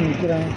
நிற்கிறாங்க.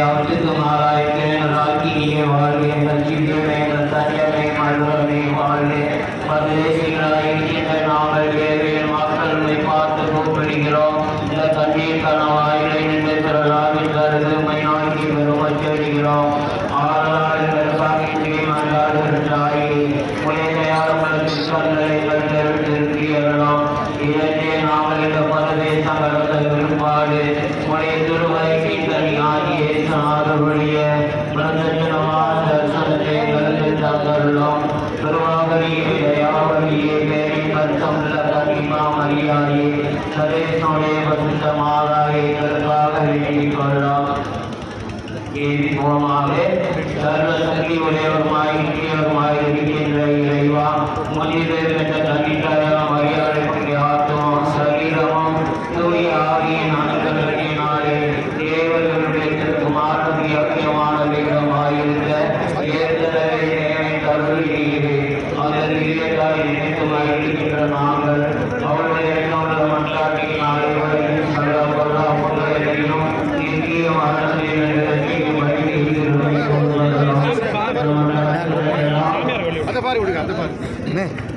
அவற்றை துமாராய்க்கே நல்லாக்கியே வாழ்வே சஞ்சீவியமே தத்தாரியமே மதுரமே வாழ்வே பரதேசிகளாயிருக்கின்ற நாங்கள் ஏழையில் மக்களை பார்த்து கூப்பிடுகிறோம் இந்த தண்ணீர் கனவாயிலை நின்று திரளாவில் கருது மை நோக்கி பெரும் அச்சரிக்கிறோம் ஆறாள் கருப்பாகின்றி மன்றாடுகின்றாயே உலகையாளர்களுக்கு மாதாவை கருத்தாக வேண்டிக் கொள்ளாம். ஏவி போமாவே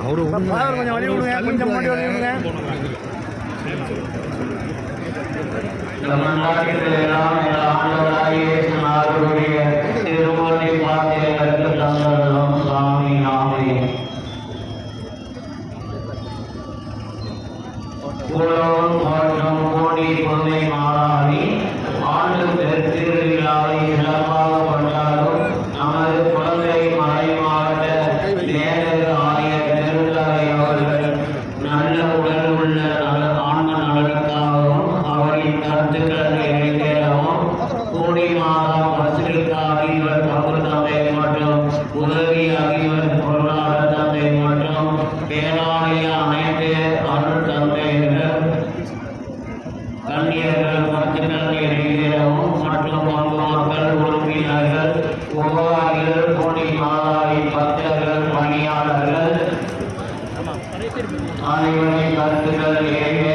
அவரு கொஞ்சம் வழி விடுங்க கொஞ்சம் முன்னாடி வழி விடுங்க திருமலை பார்த்து நாமே உதவி அறிவர் பொருளாளர் தந்தை மற்றும் பேராலய அனைத்து அருள் தந்தையர்கள் கண்ணியர்கள் பத்துக்கள் இடையிலும் மற்றும் பங்கு மக்கள் உறுப்பினர்கள் உபவாரிகள் கோடி மாதாரி பக்தர்கள் பணியாளர்கள் அனைவரின் கருத்துக்கள் ஏழை